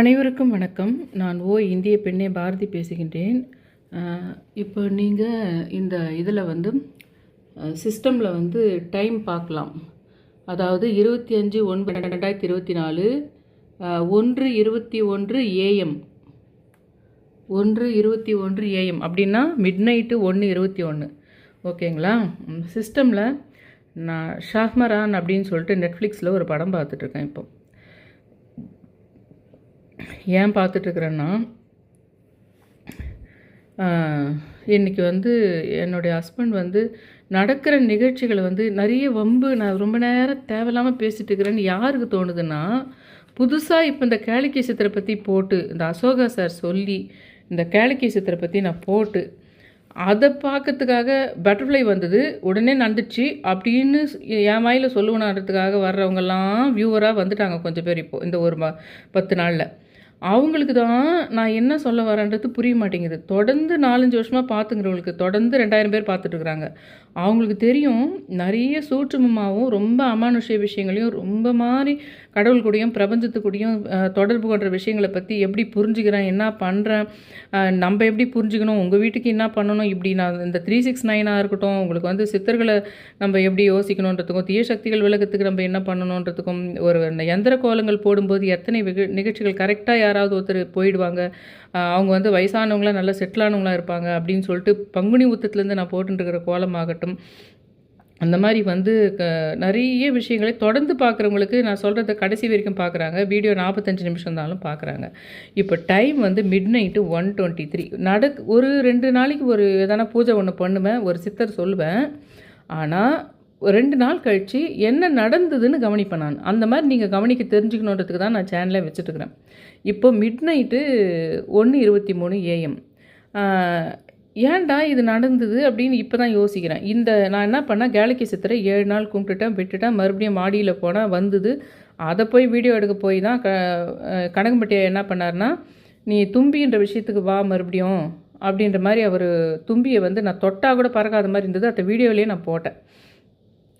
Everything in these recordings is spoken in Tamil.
அனைவருக்கும் வணக்கம். நான் ஓ இந்திய பெண்ணே பாரதி பேசுகின்றேன். இப்போ நீங்கள் இந்த இதில் வந்து சிஸ்டமில் வந்து டைம் பார்க்கலாம். அதாவது இருபத்தி அஞ்சு ஒன்பது ரெண்டாயிரத்தி இருபத்தி நாலு ஒன்று இருபத்தி ஒன்று ஏஎம் ஒன்று இருபத்தி ஒன்று ஏஎம் அப்படின்னா மிட் நைட்டு ஒன்று இருபத்தி ஒன்று. ஓகேங்களா? சிஸ்டமில் நான் ஷாஹ்மரான் அப்படின்னு சொல்லிட்டு நெட்ஃப்ளிக்ஸில் ஒரு படம் பார்த்துட்ருக்கேன் இப்போ. ஏன் பார்த்துட்ருக்குறேன்னா இன்றைக்கி வந்து என்னுடைய ஹஸ்பண்ட் வந்து நடக்கிற நிகழ்ச்சிகளை வந்து நிறைய வம்பு நான் ரொம்ப நேரம் தேவையில்லாமல் பேசிகிட்டு இருக்கிறேன்னு யாருக்கு தோணுதுன்னா புதுசாக இப்போ இந்த கேளிக்கை சித்திரை பற்றி போட்டு இந்த அசோகா சார் சொல்லி இந்த கேளிக்கை சித்திரை பற்றி நான் போட்டு அதை பார்க்கறதுக்காக பட்டர்ஃப்ளை வந்தது உடனே நடந்துச்சு அப்படின்னு என் வாயில் சொல்லுவனான்றதுக்காக வர்றவங்கெல்லாம் வியூவராக வந்துட்டாங்க கொஞ்சம் பேர் இப்போது இந்த ஒரு ம பத்து நாளில். அவங்களுக்கு தான் நான் என்ன சொல்ல வரேன்றது புரிய மாட்டேங்குது. தொடர்ந்து நாலஞ்சு வருஷமாக பார்த்துங்கிறவங்களுக்கு தொடர்ந்து ரெண்டாயிரம் பேர் பார்த்துட்டுருக்காங்க அவங்களுக்கு தெரியும் நிறைய சூற்றுமமாகவும் ரொம்ப அமானுஷ்ய விஷயங்களையும் ரொம்ப மாதிரி கடவுள் கூடயும் பிரபஞ்சத்து கூடயும் தொடர்பு கொண்ட விஷயங்களை பற்றி எப்படி புரிஞ்சுக்கிறேன் என்ன பண்ணுறேன் நம்ம எப்படி புரிஞ்சுக்கணும் உங்கள் வீட்டுக்கு என்ன பண்ணணும் இப்படி நான் இந்த த்ரீ சிக்ஸ் நைனாக இருக்கட்டும் உங்களுக்கு வந்து சித்தர்களை நம்ம எப்படி யோசிக்கணுன்றதுக்கும் தீய சக்திகள் விளக்கத்துக்கு நம்ம என்ன பண்ணணுன்றதுக்கும் ஒரு எந்திர கோலங்கள் போடும்போது எத்தனை நிகழ்ச்சிகள் கரெக்டாக யாராவது ஒருத்தர் போயிடுவாங்க அவங்க வந்து வயசானவங்களாம் நல்லா செட்டிலானவங்களாக இருப்பாங்க அப்படின்னு சொல்லிட்டு பங்குனி உத்தத்துலேருந்து நான் போட்டுருக்கிற கோலமாகட்டும் அந்த மாதிரி வந்து க நிறைய விஷயங்களை தொடர்ந்து பார்க்குறவங்களுக்கு நான் சொல்கிறத கடைசி வரைக்கும் பார்க்குறாங்க. வீடியோ நாற்பத்தஞ்சு நிமிஷம் இருந்தாலும் பார்க்குறாங்க. இப்போ டைம் வந்து midnight one twenty three நடக் ஒரு ரெண்டு நாளைக்கு ஒரு எதனா பூஜை ஒன்று பண்ணுவேன் ஒரு சித்தர் சொல்லுவேன். ஆனால் ரெண்டு நாள் கழித்து என்ன நடந்ததுன்னு கவனிப்பேன் நான். அந்த மாதிரி நீங்கள் கவனிக்க தெரிஞ்சுக்கணுன்றதுக்கு தான் நான் சேனலே வச்சுட்டுருக்கிறேன் இப்போ மிட் நைட்டு ஒன்று இருபத்தி மூணு ஏஎம் ஏன்டா இது நடந்தது அப்படின்னு இப்போ தான் யோசிக்கிறேன். இந்த நான் என்ன பண்ணேன்? கேலக்கி சித்திரை ஏழு நாள் கும்பிட்டுட்டேன் விட்டுட்டேன் மறுபடியும் மாடியில் போனால் வந்தது. அதை போய் வீடியோ எடுக்க போய் தான் க கனகம்பட்டியை கனகம்பட்டியா என்ன பண்ணார்னா நீ தும்பின்ற விஷயத்துக்கு வா மறுபடியும் அப்படின்ற மாதிரி அவர் தும்பியை வந்து நான் தொட்டால் கூட பறக்காத மாதிரி இருந்தது. அந்த வீடியோலேயே நான் போட்டேன்.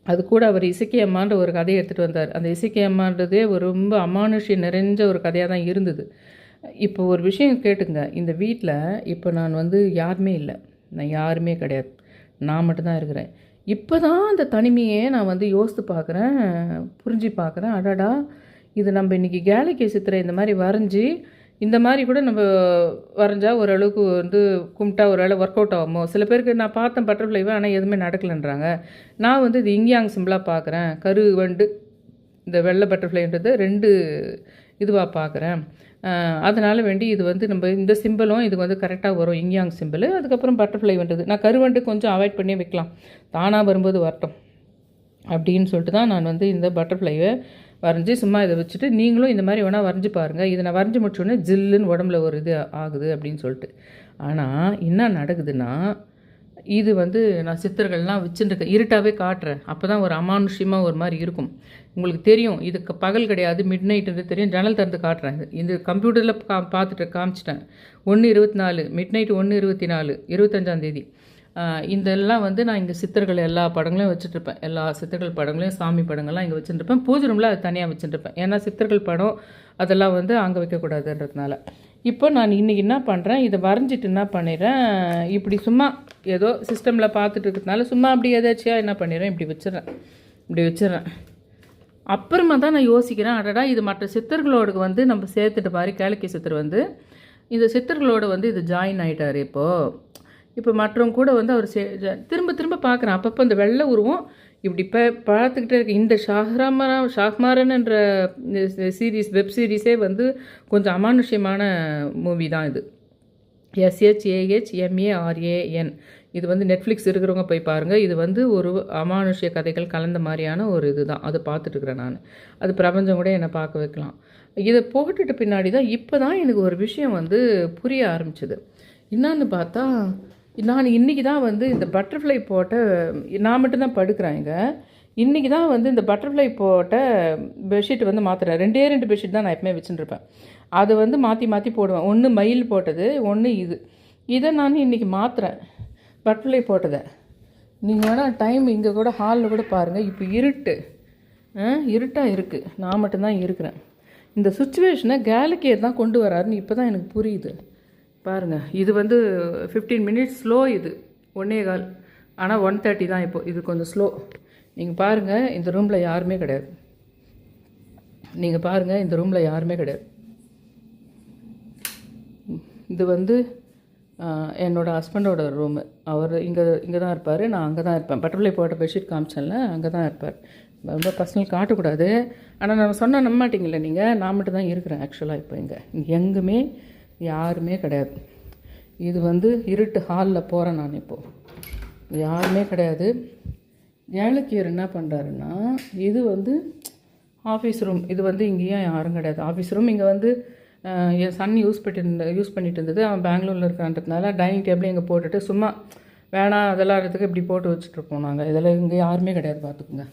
அது கூட அவர் இசக்கி அம்மான்ற ஒரு கதையை எடுத்துகிட்டு வந்தார். அந்த இசக்கி அம்மான்றதே ஒரு ரொம்ப அமானுஷ்யம் நிறைஞ்ச ஒரு கதையாக தான் இருந்தது. இப்போ ஒரு விஷயம் கேட்டுங்க இந்த வீட்டில் இப்போ நான் வந்து யாருமே இல்லை. நான் யாருமே கிடையாது. நான் மட்டும்தான் இருக்கிறேன். இப்போ தான் அந்த தனிமையை நான் வந்து யோசித்து பார்க்குறேன் புரிஞ்சு பார்க்குறேன். அடடா இது நம்ம இன்றைக்கி கேலிக்கை சித்திரை இந்த மாதிரி வரைஞ்சி இந்த மாதிரி கூட நம்ம வரைஞ்சா ஓரளவுக்கு வந்து கும்பிட்டா ஒரு ஒர்க் அவுட் ஆகுமோ? சில பேருக்கு நான் பார்த்தேன் பட்டர்ஃப்ளைவாக ஆனால் எதுவுமே நடக்கலைன்றாங்க. நான் வந்து இது இங்கியாங் சிம்பிளாக பார்க்குறேன். கரு வண்டு இந்த வெள்ளை பட்டர்ஃப்ளைன்றது ரெண்டு இதுவாக பார்க்குறேன். அதனால் வேண்டி இது வந்து நம்ம இந்த சிம்பிளும் இது வந்து கரெக்டாக வரும். இங்கியாங் சிம்பிள் அதுக்கப்புறம் பட்டர்ஃப்ளை வந்தது. நான் கருவண்டு கொஞ்சம் அவாய்ட் பண்ணி வைக்கலாம். தானாக வரும்போது வரட்டும். அப்படின்னு சொல்லிட்டு தான் நான் வந்து இந்த பட்டர்ஃப்ளைவை வரைஞ்சி சும்மா இதை வச்சுட்டு நீங்களும் இந்த மாதிரி வேணால் வரைஞ்சி பாருங்கள் இதை நான் வரைஞ்சி முடிச்சோடனே ஜில்லுன்னு உடம்புல ஒரு இது ஆகுது அப்படின்னு சொல்லிட்டு. ஆனால் என்ன நடக்குதுன்னா இது வந்து நான் சித்தர்கள்லாம் வச்சுருக்கேன் இருட்டாகவே காட்டுறேன். அப்போ தான் ஒரு அமானுஷ்யமாக ஒரு மாதிரி இருக்கும். உங்களுக்கு தெரியும் இதுக்கு பகல் கிடையாது மிட் நைட்டுன்றது தெரியும் ஜன்னல் திறந்து காட்டுறேன். இது கம்ப்யூட்டரில் கா பார்த்துட்டு காமிச்சிட்டேன். ஒன்று இருபத்தி நாலு மிட் நைட்டு ஒன்று இருபத்தி நாலு இருபத்தஞ்சாந்தேதி இதெல்லாம் வந்து நான் இங்கே சித்தர்கள் எல்லா படங்களையும் வச்சுட்ருப்பேன் எல்லா சித்தர்கள் படங்களையும் சாமி படங்கள்லாம் இங்கே வச்சுருப்பேன் பூஜை ரூமில் அது தனியாக வச்சுருப்பேன் ஏன்னா சித்தர்கள் படம் அதெல்லாம் வந்து அங்கே வைக்கக்கூடாதுன்றதுனால. இப்போ நான் இன்றைக்கி என்ன பண்ணுறேன் இதை வரைஞ்சிட்டு என்ன பண்ணிடுறேன் இப்படி சும்மா ஏதோ சிஸ்டமில் பார்த்துட்டு இருக்கிறதுனால சும்மா அப்படி எதாச்சியாக என்ன பண்ணிடுறேன் இப்படி வச்சிடுறேன். இப்படி வச்சிடுறேன். அப்புறமா தான் நான் யோசிக்கிறேன் அடடா இது மற்ற சித்தர்களோடு வந்து நம்ம சேர்த்துட்டு மாதிரி கேளிக்கை சித்தர் வந்து இந்த சித்தர்களோட வந்து இது ஜாயின் ஆகிட்டார் இப்போது இப்போ மற்றவங்க கூட வந்து அவர் சே ஜ- திரும்ப திரும்ப பார்க்குறேன். அப்பப்போ இந்த வெள்ளை உருவம் இப்படி இப்போ பார்த்துக்கிட்டே இருக்கு. இந்த ஷாஹ்ராமரா ஷாஹ்மாரன்ன்ற சீரீஸ் வெப் சீரிஸே வந்து கொஞ்சம் அமானுஷ்யமான மூவி தான் இது. எஸ்ஹெச்ஏஹெச் எம்ஏஆர்ஏஎன் இது வந்து நெட்ஃப்ளிக்ஸ் இருக்கிறவங்க போய் பாருங்கள் இது வந்து ஒரு அமானுஷ்ய கதைகள் கலந்த மாதிரியான ஒரு இது தான் அதை பார்த்துட்டுருக்குறேன் நான். அது பிரபஞ்சம் கூட என்னை பார்க்க வைக்கலாம். இதை போட்டுட்டு பின்னாடி தான் இப்போ தான் எனக்கு ஒரு விஷயம் வந்து புரிய ஆரம்பிச்சது. என்னன்னு பார்த்தா நான் இன்றைக்கி தான் வந்து இந்த பட்டர்ஃப்ளை போட்ட நான் மட்டும்தான் படுக்கிறேன் இங்கே. இன்றைக்கி தான் வந்து இந்த பட்டர்ஃப்ளை போட்ட பெட்ஷீட் வந்து மாற்றுறேன் ரெண்டே ரெண்டு பெட்ஷீட் தான் நான் எப்பவுமே வச்சுட்டுருப்பேன் அதை வந்து மாற்றி மாற்றி போடுவேன். ஒன்று மயில் போட்டது ஒன்று இது. இதை நான் இன்றைக்கி மாற்றுறேன் பட்டர்ஃப்ளை போட்டதை. நீங்கள் வேணால் டைம் இங்கே கூட ஹாலில் கூட பாருங்கள் இப்போ இருட்டு. இருட்டாக இருக்குது நான் மட்டும்தான் இருக்கிறேன். இந்த சுச்சுவேஷனை கேலக்கியர் தான் கொண்டு வராருன்னு இப்போ தான் எனக்கு புரியுது. பாருங்கள் இது வந்து ஃபிஃப்டீன் மினிட்ஸ் ஸ்லோ இது. ஒன்னே கால். ஆனால் ஒன் தேர்ட்டி தான் இப்போ. இது கொஞ்சம் ஸ்லோ நீங்கள் பாருங்கள் இந்த ரூமில் யாருமே கிடையாது. நீங்கள் பாருங்கள் இந்த ரூமில் யாருமே கிடையாது. இது வந்து என்னோடய என்னோட ஹஸ்பண்டோட ரூமு அவர் இங்கே இங்கே தான் இருப்பார். நான் அங்கே தான் இருப்பேன். பட்டர்ஃப்ளை போட்ட பெட்ஷீட் காமிச்சேன்ல அங்கே தான் இருப்பார். ரொம்ப பர்சனல் காட்டக்கூடாது. ஆனால் நான் சொன்னால் நம்ப மாட்டிங்கள நீங்கள் நான் மட்டும் தான் இருக்கிறேன் ஆக்சுவலாக இப்போ இங்கே. எங்குமே யாருமே கிடையாது. இது வந்து இருட்டு ஹாலில் போகிறேன் நான் இப்போது யாருமே கிடையாது. ஏலக்கியர் என்ன பண்ணுறாருன்னா இது வந்து ஆஃபீஸ் ரூம் இது வந்து இங்கேயும் யாரும் கிடையாது. ஆஃபீஸ் ரூம் இங்கே வந்து என் சன் யூஸ் பண்ணிட்டு யூஸ் பண்ணிட்டு இருந்தது. அவன் பெங்களூரில் இருக்கான்றதுனால டைனிங் டேபிள் இங்கே போட்டுட்டு சும்மா வேணாம் அதெல்லாம் இடத்துக்கு இப்படி போட்டு வச்சுட்ருப்போம் நாங்கள் இதில் இங்கே யாருமே கிடையாது பார்த்துக்குங்க.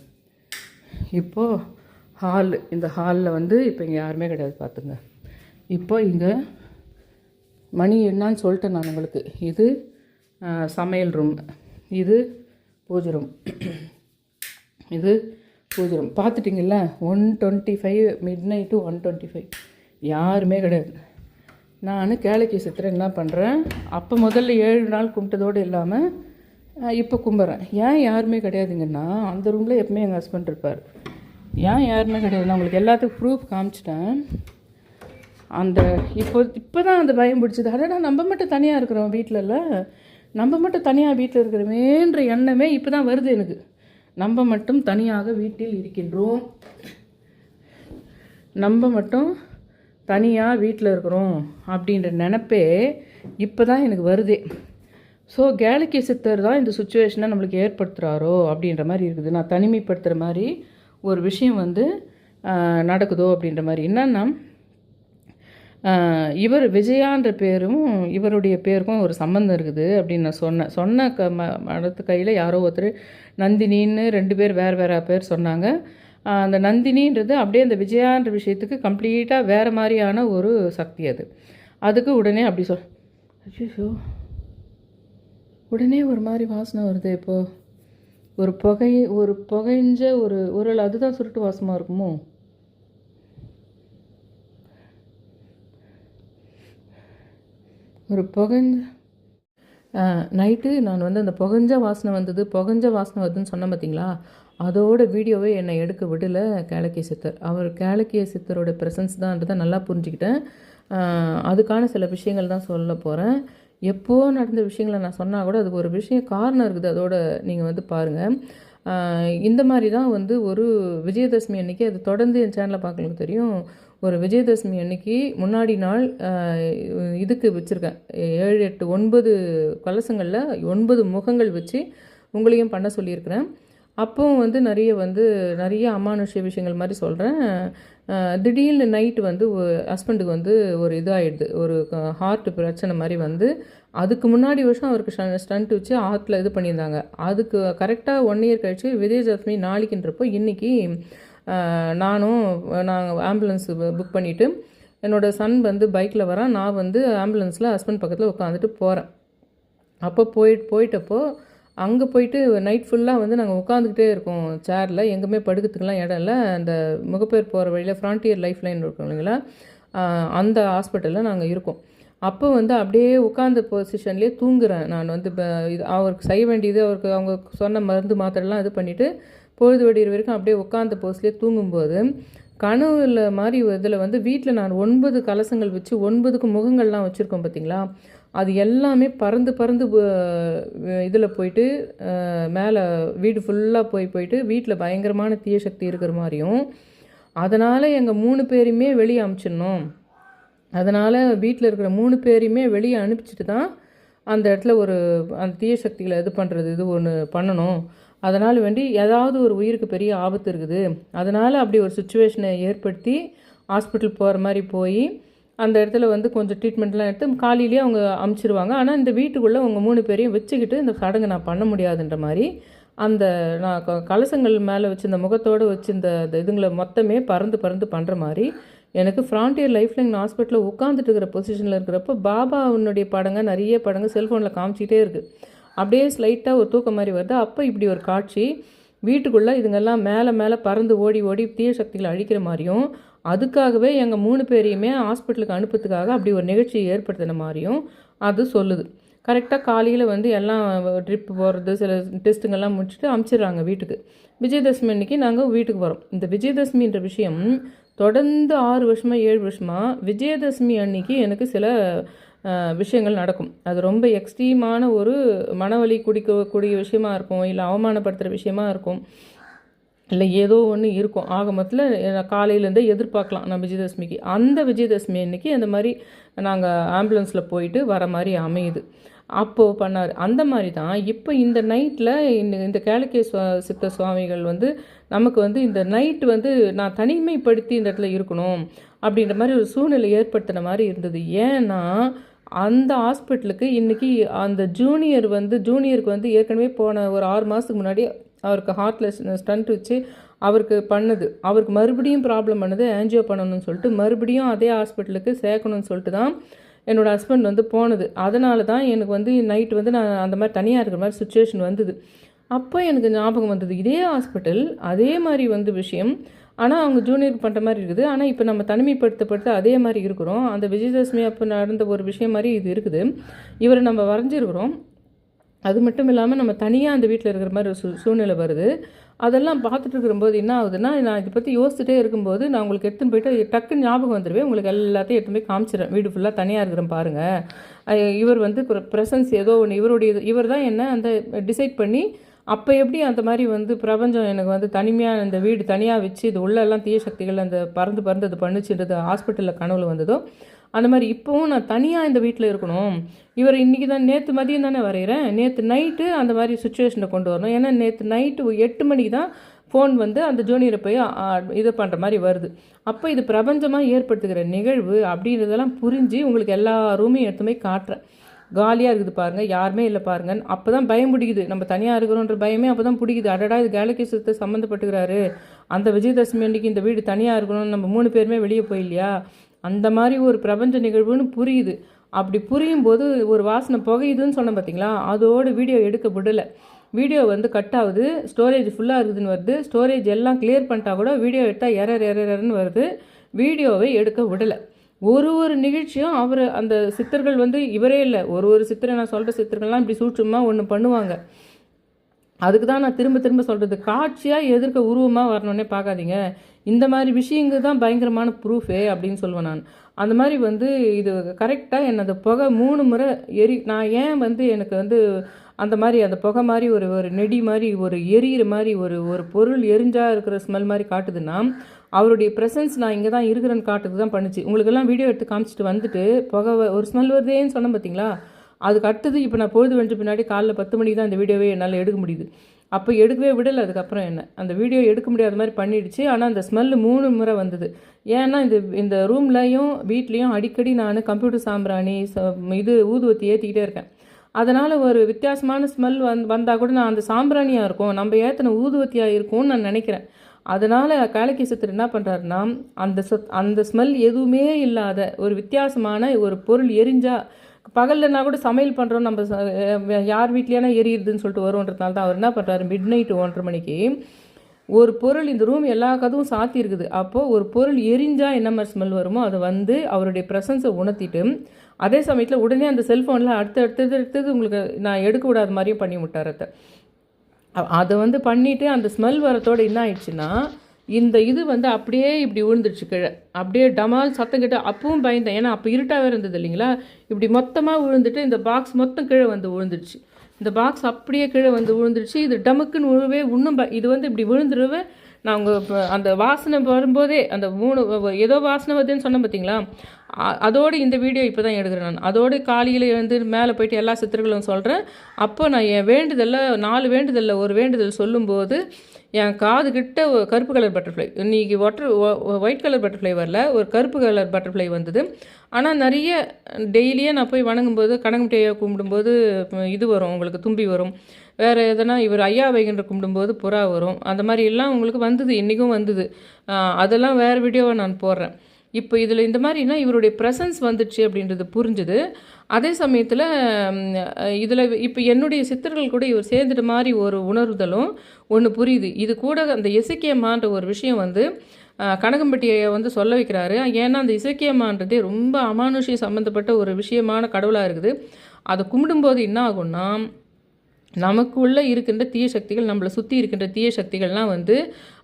இப்போது ஹால் இந்த ஹாலில் வந்து இப்போ இங்கே யாருமே கிடையாது பார்த்துங்க இப்போ இங்கே மணி என்னான்னு சொல்லிட்டேன் நான் உங்களுக்கு. இது சமையல் ரூம் இது பூஜை ரூம் இது puja room பார்த்துட்டிங்கல்ல? One twenty five midnight one twenty five யாருமே கிடையாது. நான் கேளைக்கு சித்திரம் என்ன பண்ணுறேன் அப்போ முதல்ல ஏழு நாள் கும்பிட்டதோடு இல்லாமல் இப்போ கும்பிட்றேன் ஏன் யாருமே கிடையாதுங்கன்னா அந்த ரூமில் எப்பவுமே எங்கள் ஹஸ்பண்ட் இருப்பார். ஏன் யாருமே கிடையாது? நான் உங்களுக்கு எல்லாத்துக்கும் ப்ரூஃப் காமிச்சிட்டேன். அந்த இப்போ இப்போ தான் அந்த பயம் பிடிச்சது. அடடா நம்ம மட்டும் தனியாக இருக்கிறோம் வீட்டிலல நம்ம மட்டும் தனியாக வீட்டில் இருக்கிறோமேன்ற எண்ணமே இப்போ தான் வருது எனக்கு. நம்ம மட்டும் தனியாக வீட்டில் இருக்கின்றோம். நம்ம மட்டும் தனியாக வீட்டில் இருக்கிறோம் அப்படின்ற நினப்பே இப்போ தான் எனக்கு வருதே. ஸோ கேலக்கி சித்தர் தான் இந்த சுச்சுவேஷனை நம்மளுக்கு ஏற்படுத்துகிறாரோ அப்படின்ற மாதிரி இருக்குது. நான் தனிமைப்படுத்துகிற மாதிரி ஒரு விஷயம் வந்து நடக்குதோ அப்படின்ற மாதிரி. என்னன்னா இவர் விஜயான்ற பேரும் இவருடைய பேருக்கும் ஒரு சம்மந்தம் இருக்குது அப்படின்னு நான் சொன்னேன் சொன்ன க ம அடுத்த கையில் யாரோ ஒருத்தர் நந்தினின்னு ரெண்டு பேர் வேறு வேறு பேர் சொன்னாங்க. அந்த நந்தினின்றது அப்படியே அந்த விஜயான்ற விஷயத்துக்கு கம்ப்ளீட்டாக வேறு மாதிரியான ஒரு சக்தி அது. அதுக்கு உடனே அப்படி சொல் ஐயோ உடனே ஒரு மாதிரி வாசனை வருது இப்போ. ஒரு புகை ஒரு புகைஞ்ச ஒரு ஒரு அதுதான் சுருட்டு வாசமாக இருக்குமோ? ஒரு புகைஞ்ச நைட்டு நான் வந்து அந்த புகஞ்ச வாசனை வந்தது புகஞ்ச வாசனை வருதுன்னு சொன்னேன் பார்த்தீங்களா அதோட வீடியோவை என்னை எடுக்க விடல கேளக்கிய சித்தர். அவர் கேளக்கிய சித்தரோட ப்ரெசன்ஸ் தான்றதை நல்லா புரிஞ்சுக்கிட்டேன். அதுக்கான சில விஷயங்கள் தான் சொல்ல போகிறேன் எப்போ நடந்த விஷயங்களை நான் சொன்னால் கூட அதுக்கு ஒரு விஷயம் காரணம் இருக்குது. அதோட நீங்கள் வந்து பாருங்கள் இந்த மாதிரி தான் வந்து ஒரு விஜயதசமி அன்னைக்கு அது தொடர்ந்து என் சேனலை பார்க்கறதுக்கு தெரியும். ஒரு விஜயதசமி அன்னைக்கு முன்னாடி நாள் இதுக்கு வச்சுருக்கேன். ஏழு எட்டு ஒன்பது கலசங்களில் ஒன்பது முகங்கள் வச்சு உங்களையும் பண்ண சொல்லியிருக்கிறேன். அப்போவும் வந்து நிறைய வந்து நிறைய அமானுஷ்ய விஷயங்கள் மாதிரி சொல்கிறேன் திடீர்னு நைட்டு வந்து ஹஸ்பண்டுக்கு வந்து ஒரு இதாகிடுது ஒரு ஹார்ட் பிரச்சனை மாதிரி வந்து அதுக்கு முன்னாடி வருஷம் அவருக்கு ஸ்டண்ட் வச்சு ஆற்றுல இது பண்ணியிருந்தாங்க. அதுக்கு கரெக்டாக ஒன் இயர் கழிச்சு விஜயதசமி நாளைக்குன்றப்போ இன்றைக்கி நானும் நாங்கள் ஆம்புலன்ஸ் புக் பண்ணிவிட்டு என்னோடய சன் வந்து பைக்கில் வரான். நான் வந்து ஆம்புலன்ஸில் ஹஸ்பண்ட் பக்கத்தில் உட்காந்துட்டு போகிறேன் அப்போ போயிட்டு போயிட்டப்போ அங்கே போயிட்டு நைட் ஃபுல்லாக வந்து நாங்கள் உட்காந்துக்கிட்டே இருக்கோம். சேரில் எங்கேயுமே படுக்கிறதுக்கெலாம் இடம் இல்லை. அந்த முகப்பேர் போகிற வழியில் ஃப்ரான்டியர் லைஃப் லைன் இருக்கும் இல்லைங்களா? அந்த ஹாஸ்பிட்டலில் நாங்கள் இருக்கோம். அப்போ வந்து அப்படியே உட்காந்த பொசிஷன்லேயே தூங்குறேன். நான் வந்து இப்போ இது அவருக்கு செய்ய வேண்டியது அவருக்கு அவங்க சொன்ன மருந்து மாத்திரைலாம் இது பண்ணிவிட்டு பொழுது வெடிகிற வரைக்கும் அப்படியே உட்காந்த போஸ்லேயே தூங்கும்போது கனவுல மாதிரி இதில் வந்து வீட்டில் நான் ஒன்பது கலசங்கள் வச்சு ஒன்பதுக்கு முகங்கள்லாம் வச்சுருக்கோம் பார்த்தீங்களா அது எல்லாமே பறந்து பறந்து இதில் போயிட்டு மேலே வீடு ஃபுல்லாக போய் போயிட்டு வீட்டில் பயங்கரமான தீய சக்தி இருக்கிற மாதிரியும் அதனால் எங்கள் மூணு பேரையுமே வெளியே அமுச்சிடணும். அதனால் வீட்டில் இருக்கிற மூணு பேரையுமே வெளியே அனுப்பிச்சிட்டு தான் அந்த இடத்துல ஒரு அந்த தீய சக்திகளை இது பண்ணுறது இது ஒன்று பண்ணணும். அதனால் வேண்டி ஏதாவது ஒரு உயிருக்கு பெரிய ஆபத்து இருக்குது. அதனால் அப்படி ஒரு சுச்சுவேஷனை ஏற்படுத்தி ஹாஸ்பிட்டல் போகிற மாதிரி போய் அந்த இடத்துல வந்து கொஞ்சம் ட்ரீட்மெண்ட்லாம் எடுத்து காலையிலேயே அவங்க அமுச்சிருவாங்க. ஆனால் இந்த வீட்டுக்குள்ளே அவங்க மூணு பேரையும் வச்சுக்கிட்டு இந்த சடங்கு நான் பண்ண முடியாதுன்ற மாதிரி அந்த நான் க- கலசங்கள் மேலே வச்சு இந்த முகத்தோடு வச்சு இந்த இதுங்களை மொத்தமே பறந்து பறந்து பண்ணுற மாதிரி எனக்கு ஃப்ரான்டியர் லைஃப் லைன் ஹாஸ்பிட்டலில் உட்காந்துட்டு இருக்கிற பொசிஷனில் இருக்கிறப்ப உன்னுடைய படங்க நிறைய படங்க செல்ஃபோனில் காமிச்சிட்டே இருக்குது அப்படியே ஸ்லைட்டாக ஒரு தூக்கம் மாதிரி வருது. அப்போ இப்படி ஒரு காட்சி வீட்டுக்குள்ளே இதுங்கெல்லாம் மேலே மேலே பறந்து ஓடி ஓடி தீய சக்திகளை அழிக்கிற மாதிரியும் அதுக்காகவே எங்கள் மூணு பேரையுமே ஹாஸ்பிட்டலுக்கு அனுப்புறதுக்காக அப்படி ஒரு நிகழ்ச்சியை ஏற்படுத்தின மாதிரியும் அது சொல்லுது. கரெக்டாக காலையில் வந்து எல்லாம் ட்ரிப் போகிறது சில டெஸ்ட்டுங்கெல்லாம் முடிச்சுட்டு அமுச்சிடுறாங்க வீட்டுக்கு. விஜயதசமி அன்னைக்கு நாங்கள் வீட்டுக்கு வரோம். இந்த விஜயதசமின்ற விஷயம் தொடர்ந்து ஆறு வருஷமாக ஏழு வருஷமாக விஜயதசமி அன்னைக்கு எனக்கு சில விஷயங்கள் நடக்கும். அது ரொம்ப எக்ஸ்ட்ரீமான ஒரு மனவலி குடிக்கக்கூடிய விஷயமா இருக்கும் இல்லை அவமானப்படுத்துகிற விஷயமா இருக்கும். இல்லை ஏதோ ஒன்று இருக்கும். ஆக மொத்தத்தில் காலையிலேருந்தே எதிர்பார்க்கலாம் நான் விஜயதசமிக்கு. அந்த விஜயதசமி அன்னைக்கு அந்த மாதிரி நாங்கள் ஆம்புலன்ஸில் போயிட்டு வர மாதிரி அமையுது. அப்போது பண்ணார். அந்த மாதிரி தான் இப்போ இந்த நைட்டில் இந்த இந்த கேளக்கே சுவா சித்த சுவாமிகள் வந்து நமக்கு வந்து இந்த நைட் வந்து நான் தனிமைப்படுத்தி இந்த இடத்துல இருக்கணும் அப்படின்ற மாதிரி ஒரு சூழ்நிலை ஏற்படுத்தின மாதிரி இருந்தது. ஏன்னா அந்த ஹாஸ்பிட்டலுக்கு இன்றைக்கி அந்த ஜூனியர் வந்து ஜூனியருக்கு வந்து ஏற்கனவே போன ஒரு ஆறு மாதத்துக்கு முன்னாடி அவருக்கு ஹார்ட்டில் ஸ்டண்ட் வச்சு அவருக்கு பண்ணுது. அவருக்கு மறுபடியும் ப்ராப்ளம் பண்ணுது ஆன்ஜியோ பண்ணணும்னு சொல்லிட்டு மறுபடியும் அதே ஹாஸ்பிட்டலுக்கு சேர்க்கணும்னு சொல்லிட்டு தான் என்னோடய ஹஸ்பண்ட் வந்து போனது. அதனால தான் எனக்கு வந்து நைட் வந்து நான் அந்த மாதிரி தனியாக இருக்கிற மாதிரி சுச்சுவேஷன் வந்தது. அப்போ எனக்கு ஞாபகம் வந்தது இதே ஹாஸ்பிட்டல் அதே மாதிரி வந்து விஷயம். ஆனால் அவங்க ஜூனியர் பண்ணுற மாதிரி இருக்குது. ஆனால் இப்போ நம்ம தனிமைப்படுத்தப்படுத்த அதே மாதிரி இருக்கிறோம். அந்த விஜயதசமி அப்போ நடந்த ஒரு விஷயம் மாதிரி இது இருக்குது. இவரை நம்ம வரைஞ்சிருக்கிறோம். அது மட்டும் இல்லாமல் நம்ம தனியாக அந்த வீட்டில் இருக்கிற மாதிரி ஒரு சூ சூழ்நிலை வருது. அதெல்லாம் பார்த்துட்டு இருக்கும்போது என்ன ஆகுதுன்னா நான் இதை பற்றி யோசிச்சுட்டே இருக்கும்போது நான் உங்களுக்கு எடுத்துன்னு போயிட்டு டக்குன்னு ஞாபகம் வந்துடுவேன் உங்களுக்கு எல்லாத்தையும் எடுத்துன்னு போய் காமிச்சிடறேன் வீடு ஃபுல்லாக தனியாக இருக்கிறேன் பாருங்கள் இவர் வந்து ப்ரெசன்ஸ் ஏதோ ஒன்று இவருடைய இவர் தான் என்ன அந்த டிசைட் பண்ணி அப்போ எப்படி அந்த மாதிரி வந்து பிரபஞ்சம் எனக்கு வந்து தனிமையாக இந்த வீடு தனியாக வச்சு இது உள்ளெல்லாம் தீய சக்திகள் அந்த பறந்து பறந்து அது பண்ணுச்சுன்றது ஹாஸ்பிட்டலில் கனவுல வந்ததோ அந்த மாதிரி இப்போவும் நான் தனியாக இந்த வீட்டில் இருக்கணும். இவர் இன்றைக்கி தான் நேற்று மதியம் தானே வரைகிறேன் நேற்று நைட்டு அந்த மாதிரி சுச்சுவேஷனை கொண்டு வரணும். ஏன்னா நேற்று நைட்டு எட்டு மணிக்கு தான் ஃபோன் வந்து அந்த ஜூனியரை போய் இது பண்ணுற மாதிரி வருது. அப்போ இது பிரபஞ்சமாக ஏற்படுத்துகிற நிகழ்வு அப்படின்றதெல்லாம் புரிஞ்சு உங்களுக்கு எல்லா ரூமையும் எடுத்து போய் காட்டுறேன். காலியாக இருக்குது பாருங்கள் யாருமே இல்லை பாருங்க அப்போ தான் பயம் பிடிக்குது. நம்ம தனியாக இருக்கிறோன்ற பயமே அப்போ தான் பிடிக்குது. அடடா இது கேலகிசத்தை சம்மந்தப்பட்டுக்கிறாரு அந்த விஜயதசமி அன்னைக்கு இந்த வீடு தனியாக இருக்கணும் நம்ம மூணு பேருமே வெளியே போயில்லையா? அந்த மாதிரி ஒரு பிரபஞ்ச நிகழ்வுன்னு புரியுது. அப்படி புரியும் போது ஒரு வாசனை புகையுதுன்னு சொன்னேன் பார்த்தீங்களா அதோட வீடியோ எடுக்க விடலை. வீடியோ வந்து கட் ஆகுது. ஸ்டோரேஜ் ஃபுல்லாக இருக்குதுன்னு வருது. ஸ்டோரேஜ் எல்லாம் கிளியர் பண்ணிட்டா கூட வீடியோ எடுத்தால் எரர் எரர்னு வருது. வீடியோவை எடுக்க விடலை. ஒரு ஒரு நிகழ்ச்சியும் அவர் அந்த சித்தர்கள் வந்து இவரே இல்லை. ஒரு ஒரு சித்தரை நான் சொல்கிற சித்தர்கள்லாம் இப்படி சூட்சமாக ஒன்று பண்ணுவாங்க. அதுக்கு தான் நான் திரும்ப திரும்ப சொல்கிறது காட்சியாக எதிர்க்க உருவமாக வரணுன்னே பார்க்காதீங்க. இந்த மாதிரி விஷயங்கள் தான் பயங்கரமான ப்ரூஃபே அப்படின்னு சொல்லுவேன் நான். அந்த மாதிரி வந்து இது கரெக்டாக என்னை அந்த புகை மூணு முறை எரி நான் ஏன் வந்து எனக்கு வந்து அந்த மாதிரி அந்த புகை மாதிரி ஒரு ஒரு நெடி மாதிரி ஒரு எரியிற மாதிரி ஒரு ஒரு பொருள் எரிஞ்சா இருக்கிற ஸ்மெல் மாதிரி காட்டுதுன்னா அவருடைய ப்ரெசன்ஸ் நான் இங்கே தான் இருக்கிறேன்னு காட்டுது தான் பண்ணுச்சு. உங்களுக்கெல்லாம் வீடியோ எடுத்து காமிச்சிட்டு வந்துட்டு புகை ஒரு ஸ்மெல் வருதேன்னு சொன்னேன் பார்த்தீங்களா அதுக்கு அடுத்தது இப்போ நான் பொழுது வெஞ்ச பின்னாடி காலைல பத்து மணிக்கு தான் இந்த வீடியோவே என்னால் எடுக்க முடியுது. அப்போ எடுக்கவே விடலை அதுக்கப்புறம் என்ன. அந்த வீடியோ எடுக்க முடியாத மாதிரி பண்ணிடுச்சு. ஆனால் அந்த ஸ்மெல்லு மூணு முறை வந்தது. ஏன்னா இந்த இந்த ரூம்லையும் வீட்லேயும் அடிக்கடி நான் கம்ப்யூட்டர் சாம்பிராணி ச- இது ஊதுவத்தி ஏற்றிக்கிட்டே இருக்கேன். அதனால் ஒரு வித்தியாசமான ஸ்மெல் வந் வந்தால் கூட நான் அந்த சாம்பிராணியாக இருக்கும். நம்ம ஏற்றின ஊதுவத்தியாக இருக்கும்னு நான் நினைக்கிறேன். அதனால் காலக்கி சித்தர் என்ன பண்ணுறாருன்னா அந்த சொத் அந்த ஸ்மெல் எதுவுமே இல்லாத ஒரு வித்தியாசமான ஒரு பொருள் எரிஞ்சால் பகல்லனா கூட சமையல் பண்ணுறோம் நம்ம ச- யார் வீட்லையானா எரியுதுன்னு சொல்லிட்டு வரும்ன்றதுனால தான் அவர் என்ன பண்ணுறாரு மிட் நைட்டு ஒன்றரை மணிக்கு ஒரு பொருள் இந்த ரூம் எல்லா கதவும் சாத்தி இருக்குது. அப்போது ஒரு பொருள் எரிஞ்சால் என்ன மாதிரி ஸ்மெல் வருமோ அதை வந்து அவருடைய ப்ரெசன்ஸை உணர்த்திட்டு அதே சமயத்தில் உடனே அந்த செல்ஃபோனில் அடுத்து அடுத்தது அடுத்தது உங்களுக்கு நான் எடுக்க விடாத மாதிரியும் பண்ணி விட்டார் அதை அதை வந்து பண்ணிவிட்டு அந்த ஸ்மெல் வரத்தோடு என்ன ஆயிடுச்சுன்னா இந்த இது வந்து அப்படியே இப்படி விழுந்துருச்சு கீழே. அப்படியே டமால் சத்தம் கேட்டு அப்பவும் பயந்தேன். ஏன்னா அப்போ இருட்டாகவே இருந்தது இல்லைங்களா? இப்படி மொத்தமாக விழுந்துட்டு இந்த பாக்ஸ் மொத்தம் கீழே வந்து விழுந்துடுச்சு இந்த பாக்ஸ் அப்படியே கீழே வந்து விழுந்துருச்சு இது டமுக்குன்னு விழுவே இன்னும் ப- இது வந்து இப்படி விழுந்துருவே. நான் உங்கள் அந்த வாசனை வரும்போதே அந்த மூணு ஏதோ வாசனை வருதுன்னு சொன்னேன் பார்த்தீங்களா அதோடு இந்த வீடியோ இப்போ தான் எடுக்கிறேன் நான். அதோடு காலையில் எழுந்து மேலே போயிட்டு எல்லா சித்திரங்களும் சொல்கிறேன் அப்போ நான் என் வேண்டுதலில் நாலு வேண்டுதலில் ஒரு வேண்டுதல் சொல்லும்போது என் காது கிட்ட கருப்பு கலர் பட்டர்ஃப்ளை. இன்றைக்கி ஒட்டர் ஒயிட் கலர் பட்டர்ஃப்ளை வரல. ஒரு கருப்பு கலர் பட்டர்ஃப்ளை வந்தது. ஆனால் நிறைய டெய்லியே நான் போய் வணங்கும்போது கனகமுட்டையை கும்பிடும்போது இது வரும். உங்களுக்கு தும்பி வரும். வேறு எதனா இவர் ஐயா வைகின்ற கும்பிடும்போது புறா வரும். அந்த மாதிரி எல்லாம் உங்களுக்கு வந்தது. இன்றைக்கும் வந்தது. அதெல்லாம் வேறு வீடியோவை நான் போடுறேன். இப்போ இதில் இந்த மாதிரினா இவருடைய ப்ரெசன்ஸ் வந்துடுச்சு அப்படின்றது புரிஞ்சுது. அதே சமயத்தில் இதில் இப்போ என்னுடைய சித்தர்கள் கூட இவர் சேர்ந்துட்ட மாதிரி ஒரு உணர்தலும் ஒன்று புரியுது. இது கூட அந்த இசைக்கியம்மான்ற ஒரு விஷயம் வந்து கனகம்பட்டியை வந்து சொல்ல வைக்கிறாரு. ஏன்னா அந்த இசைக்கியம்மான்றதே ரொம்ப அமானுஷ்யம் சம்மந்தப்பட்ட ஒரு விஷயமான கடவுளாக இருக்குது. அதை கும்பிடும்போது என்ன ஆகும்னா நமக்குள்ளே இருக்கின்ற தீய சக்திகள் நம்மளை சுற்றி இருக்கின்ற தீய சக்திகள்லாம் வந்து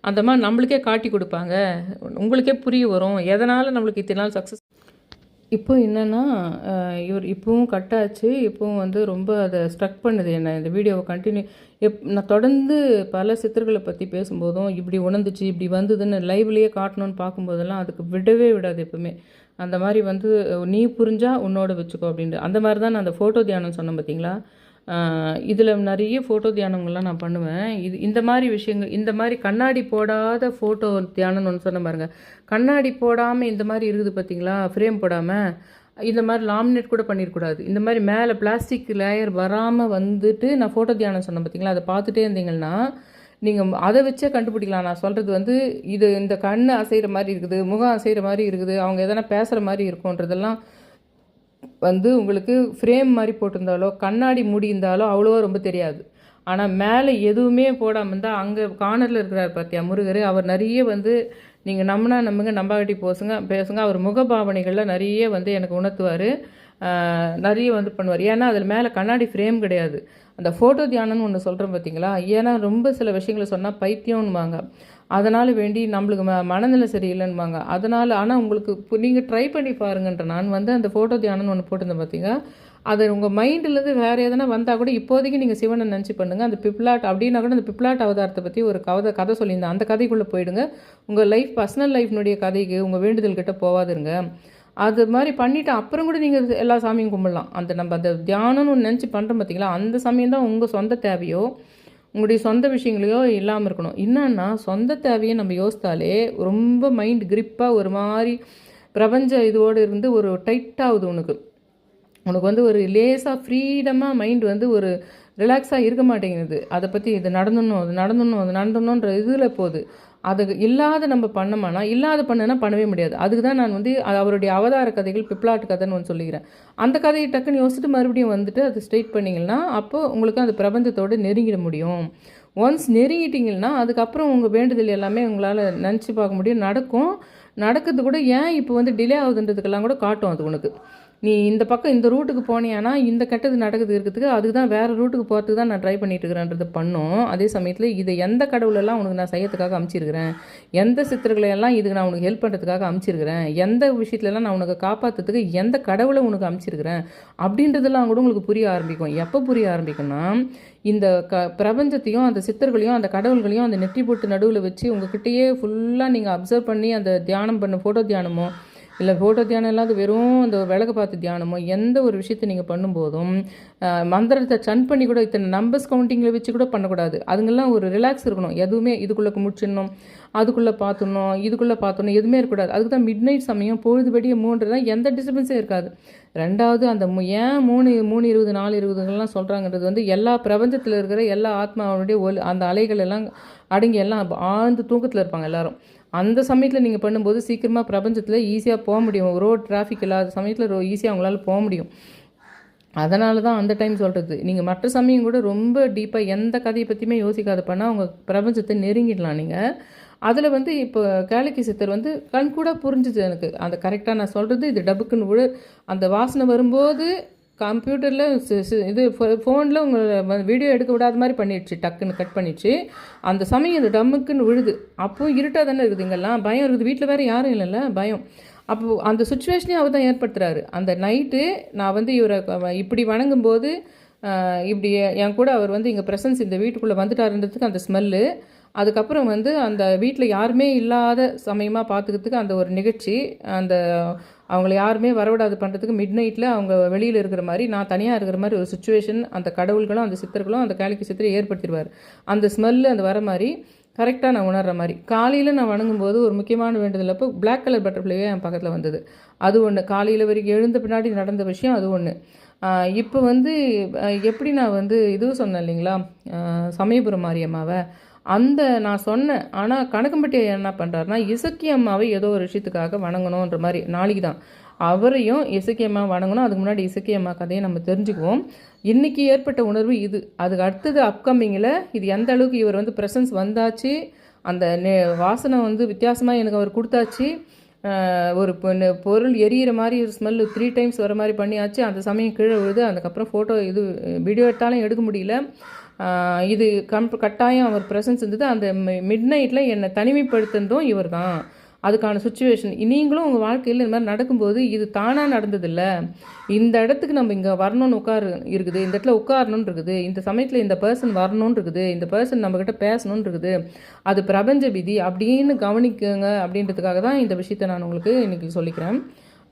அந்த மாதிரி நம்மளுக்கே காட்டி கொடுப்பாங்க. உங்களுக்கே புரிய வரும். எதனால் நம்மளுக்கு இத்தனை நாள் சக்ஸஸ் இப்போ என்னென்னா இவர் இப்போவும் கட்டாச்சு இப்போவும் வந்து ரொம்ப அதை ஸ்ட்ரக் பண்ணுது. என்ன இந்த வீடியோவை கண்டினியூ எப் நான் தொடர்ந்து பல சித்தர்களை பற்றி பேசும்போதும் இப்படி உணர்ந்துச்சு இப்படி வந்ததுன்னு லைவ்லேயே காட்டணும்னு பார்க்கும்போதெல்லாம் அதுக்கு விடவே விடாது எப்பவுமே. அந்த மாதிரி வந்து நீ புரிஞ்சால் உன்னோட வச்சுக்கோ அப்படின்ட்டு. அந்த மாதிரி தான் நான் அந்த ஃபோட்டோ தியானம் சொன்னேன் பார்த்தீங்களா? இதில் நிறைய ஃபோட்டோ தியானங்கள்லாம் நான் பண்ணுவேன். இது இந்த மாதிரி விஷயங்கள் இந்த மாதிரி கண்ணாடி போடாத ஃபோட்டோ தியானம்னு ஒன்று சொன்ன பாருங்கள் கண்ணாடி போடாமல் இந்த மாதிரி இருக்குது பார்த்தீங்களா ஃப்ரேம் போடாமல் இந்த மாதிரி லாமினேட் கூட பண்ணிடக்கூடாது இந்த மாதிரி மேலே பிளாஸ்டிக் லேயர் வராமல் வந்துட்டு நான் ஃபோட்டோ தியானம் சொன்னேன் பார்த்தீங்களா அதை பார்த்துட்டே இருந்தீங்கன்னா நீங்கள் அதை வச்சே கண்டுபிடிக்கலாம். நான் சொல்கிறது வந்து இது இந்த கண் அசைகிற மாதிரி இருக்குது முகம் அசைகிற மாதிரி இருக்குது அவங்க எதனா பேசுகிற மாதிரி இருக்கும்ன்றதெல்லாம் வந்து உங்களுக்கு ஃப்ரேம் மாதிரி போட்டிருந்தாலோ கண்ணாடி மூடி இருந்தாலோ அவ்வளோவா ரொம்ப தெரியாது. ஆனால் மேலே எதுவுமே போடாமல் இருந்தால் அங்கே கார்னரில் இருக்கிறார் பார்த்தியா முருகர் அவர் நிறைய வந்து நீங்கள் நம்பினா நம்புங்க நம்பாகட்டி போசுங்க பேசுங்க அவர் முகபாவனைகளில் நிறைய வந்து எனக்கு உணர்த்துவார். நிறைய வந்து பண்ணுவார். ஏன்னா அதில் மேலே கண்ணாடி ஃப்ரேம் கிடையாது. அந்த ஃபோட்டோ தியானம்னு ஒன்று சொல்கிறேன் பார்த்தீங்களா ஏன்னா ரொம்ப சில விஷயங்களை சொன்னால் பைத்தியம்னுவாங்க. அதனால் வேண்டி நம்மளுக்கு ம மனநிலை சரியில்லைன்னுவாங்க. அதனால் ஆனால் உங்களுக்கு இப்போ நீங்கள் ட்ரை பண்ணி பாருங்கன்ற நான் வந்து அந்த ஃபோட்டோ தியானம்னு ஒன்று போட்டிருந்தேன் பார்த்தீங்க அது உங்கள் மைண்ட்லேருந்து வேறு எதனா வந்தால் கூட இப்போதைக்கு நீங்கள் சிவனை நினச்சி பண்ணுங்கள் அந்த பிப்லாட் அப்படின்னா கூட அந்த பிப்லாட் அவதாரத்தை பற்றி ஒரு கதை கதை சொல்லியிருந்தேன். அந்த கதைக்குள்ளே போயிடுங்க. உங்கள் லைஃப் பர்சனல் லைஃப்னுடைய கதைக்கு உங்கள் வேண்டுதல் கிட்ட போவாதுங்க அது மாதிரி பண்ணிவிட்டு அப்புறம் கூட நீங்கள் எல்லா சாமியும் கும்பிடலாம். அந்த நம்ம அந்த தியானம்னு ஒன்று நினச்சி பண்ணுறோம் பார்த்தீங்களா அந்த சமயம் தான் உங்கள் சொந்த தேவையோ உங்களுடைய சொந்த விஷயங்களையோ இல்லாமல் இருக்கணும். என்னன்னா சொந்த தேவையை நம்ம யோசித்தாலே ரொம்ப மைண்ட் கிரிப்பாக ஒரு மாதிரி பிரபஞ்ச இதோடு இருந்து ஒரு டைட்டாகுது உனக்கு. உனக்கு வந்து ஒரு லேசாக ஃப்ரீடமாக மைண்ட் வந்து ஒரு ரிலாக்ஸாக இருக்க மாட்டேங்குது. அதை பற்றி இது நடந்துடணும் அது நடந்துடணும் அது நடந்துடணுன்ற இதில் போகுது. அது இல்லாத நம்ம பண்ணோம்னா இல்லாத பண்ணனா பண்ணவே முடியாது. அதுக்கு தான் நான் வந்து அது அவருடைய அவதார கதைகள் பிப்ளாட்டு கதைன்னு ஒன்று சொல்லிக்கிறேன். அந்த கதையை டக்குன்னு யோசிச்சுட்டு மறுபடியும் வந்துட்டு அது ஸ்ட்ரெயிட் பண்ணிங்கன்னா அப்போ உங்களுக்கு அந்த பிரபஞ்சத்தோடு நெருங்கிட முடியும். ஒன்ஸ் நெருங்கிட்டிங்கன்னா அதுக்கப்புறம் உங்கள் வேண்டுதல் எல்லாமே உங்களால் நினச்சி பார்க்க முடியும். நடக்கும். நடக்கிறது கூட ஏன் இப்போ வந்து டிலே ஆகுதுன்றதுக்கெல்லாம் கூட காட்டும் அது உனக்கு. நீ இந்த பக்கம் இந்த ரூட்டுக்கு போனியானா இந்த கெட்டது நடக்குது இருக்கிறதுக்கு அதுக்கு தான் வேறு ரூட்டுக்கு போகிறதுக்கு தான் நான் ட்ரை பண்ணிட்டு இருக்கிறேன்றது பண்ணோம். அதே சமயத்தில் இதை எந்த கடவுளெல்லாம் உனக்கு நான் செய்யறதுக்காக அமைச்சிருக்கிறேன்? எந்த சித்தர்களை எல்லாம் இதுக்கு நான் உனக்கு ஹெல்ப் பண்ணுறதுக்காக அமைச்சிருக்கிறேன்? எந்த விஷயத்துலலாம் நான் உனக்கு காப்பாற்றுறதுக்கு எந்த கடவுளை உனக்கு அமைச்சிருக்கிறேன்? அப்படின்றதெல்லாம் கூட உங்களுக்கு புரிய ஆரம்பிக்கும். எப்போ புரிய ஆரம்பிக்கும்னா இந்த க பிரபஞ்சத்தையும் அந்த சித்தர்களையும் அந்த கடவுள்களையும் அந்த நெற்றி போட்டு நடுவில் வச்சு உங்ககிட்டயே ஃபுல்லாக நீங்கள் அப்சர்வ் பண்ணி அந்த தியானம் பண்ண ஃபோட்டோ தியானமோ இல்லை ஃபோட்டோ தியானம் இல்லாத வெறும் இந்த விளக்கு பார்த்து தியானமோ எந்த ஒரு விஷயத்தை நீங்கள் பண்ணும்போதும் மந்திரத்தை சன் பண்ணி கூட இத்தனை நம்பர்ஸ் கவுண்டிங்கில் வச்சு கூட பண்ணக்கூடாது. அதுங்கெல்லாம் ஒரு ரிலாக்ஸ் இருக்கணும். எதுவுமே இதுக்குள்ளே முடிச்சிடணும் அதுக்குள்ளே பார்த்துடணும் இதுக்குள்ளே பார்த்தணும் எதுவுமே இருக்கக்கூடாது. அதுக்கு தான் மிட் நைட் சமயம் பொழுதுபடியே தான் எந்த டிஸ்டர்பன்ஸே இருக்காது. ரெண்டாவது அந்த ஏன் மூணு மூணு இருபது நாலு இருபதுங்கள்லாம் சொல்கிறாங்கன்றது வந்து எல்லா பிரபஞ்சத்தில் இருக்கிற எல்லா ஆத்மாவுடைய ஒலி அந்த அலைகள் எல்லாம் அடங்கி எல்லாம் ஆழ்ந்து தூக்கத்தில் இருப்பாங்க எல்லோரும். அந்த சமயத்தில் நீங்கள் பண்ணும்போது சீக்கிரமாக பிரபஞ்சத்தில் ஈஸியாக போக முடியும். ரோட் டிராஃபிக் இல்லாத சமயத்தில் ரோ ஈஸியாக அவங்களால போக முடியும். அதனால தான் அந்த டைம் சொல்கிறது நீங்கள் மற்ற சமயம் கூட ரொம்ப டீப்பாக எந்த கதையை பற்றியுமே யோசிக்காத பண்ணால் அவங்க பிரபஞ்சத்தை நெருங்கிடலாம் நீங்கள் அதில் வந்து இப்போ கேலிக்கி சித்தர் வந்து கண் கூட புரிஞ்சுது எனக்கு. அந்த கரெக்டாக நான் சொல்கிறது இது டபுக்குன்னு விழு அந்த வாசனை வரும்போது கம்ப்யூட்டரில் இது ஃபோனில் உங்களை வீடியோ எடுக்க விடாத மாதிரி பண்ணிடுச்சு டக்குன்னு கட் பண்ணிடுச்சு. அந்த சமயம் இது டம்முக்குன்னு விழுது. அப்போ இருட்டாக தானே இருக்குது இங்கெல்லாம். பயம் இருக்குது. வீட்டில் வேறு யாரும் இல்லைல்ல. பயம். அப்போ அந்த சுச்சுவேஷனே அவர் தான் ஏற்படுத்துகிறாரு அந்த நைட்டு நான் வந்து இவரை இப்படி வணங்கும்போது இப்படி என் கூட அவர் வந்து இங்கே ப்ரெசன்ஸ் இந்த வீட்டுக்குள்ளே வந்துட்டாருன்றதுக்கு அந்த ஸ்மெல்லு அதுக்கப்புறம் வந்து அந்த வீட்டில் யாருமே இல்லாத சமயமாக பார்த்துக்கிறதுக்கு அந்த ஒரு நிகழ்ச்சி அந்த அவங்கள யாருமே வரவிடாது பண்ணுறதுக்கு மிட் நைட்டில் அவங்க வெளியில் இருக்கிற மாதிரி நான் தனியாக இருக்கிற மாதிரி ஒரு சுச்சுவேஷன் அந்த கடவுள்களும் அந்த சித்தர்களும் அந்த கேலிக்கு சித்தரை ஏற்படுத்திடுவார். அந்த ஸ்மெல்லு அந்த வர மாதிரி கரெக்டாக நான் உணர்ற மாதிரி. காலையில் நான் வணங்கும்போது ஒரு முக்கியமான வேண்டுதல் அப்போ பிளாக் கலர் பட்டர்ஃப்ளையே என் பக்கத்தில் வந்தது? அது ஒன்று காலையில் வரைக்கும் எழுந்த பின்னாடி நடந்த விஷயம் அது ஒன்று இப்போ வந்து எப்படி நான் வந்து இதுவும் சொன்னேன் இல்லைங்களா? சமயபுரம் மாரியம்மாவை. அந்த நான் சொன்னேன். ஆனால் கணக்கம்பட்டி என்ன பண்ணுறாருனா இசக்கி அம்மாவை ஏதோ ஒரு விஷயத்துக்காக வணங்கணுன்ற மாதிரி நாளைக்கு தான். அவரையும் இசக்கி அம்மா வணங்கணும். அதுக்கு முன்னாடி இசக்கி அம்மா கதையை நம்ம தெரிஞ்சுக்குவோம். இன்றைக்கி ஏற்பட்ட உணர்வு இது. அதுக்கு அடுத்தது அப்கமிங்கில் இது எந்த அளவுக்கு இவர் வந்து ப்ரெசன்ஸ் வந்தாச்சு அந்த நே வாசனை வந்து வித்தியாசமாக எனக்கு அவர் கொடுத்தாச்சு. ஒரு பொருள் எரியிற மாதிரி ஒரு ஸ்மெல் த்ரீ டைம்ஸ் வர மாதிரி பண்ணியாச்சு. அந்த சமயம் கீழே விழுது. அதுக்கப்புறம் ஃபோட்டோ இது வீடியோ எடுத்தாலும் எடுக்க முடியல. இது கம் கட்டாயம் அவர் ப்ரெசன்ஸ் இருந்தது. அந்த மிட் நைட்டில் என்னை தனிமைப்படுத்துனதும் இவர் தான் அதுக்கான சுச்சுவேஷன் நீங்களும் உங்கள் வாழ்க்கையில் இந்த மாதிரி நடக்கும்போது இது தானாக நடந்ததில்ல. இந்த இடத்துக்கு நம்ம இங்கே வரணும்னு உட்காரு இருக்குது. இந்த இடத்துல உட்காரணும்னு இருக்குது. இந்த சமயத்தில் இந்த பர்சன் வரணும்னு இருக்குது. இந்த பர்சன் நம்மக்கிட்ட பேசணும்னு இருக்குது. அது பிரபஞ்ச விதி. அப்படின்னு கவனிக்குங்க அப்படின்றதுக்காக தான் இந்த விஷயத்தை நான் உங்களுக்கு இன்றைக்கி சொல்லிக்கிறேன்.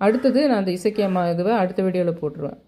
அடுத்தது நான் அந்த இசைக்கியமாக இதுவை அடுத்த வீடியோவில் போட்டுருவேன்.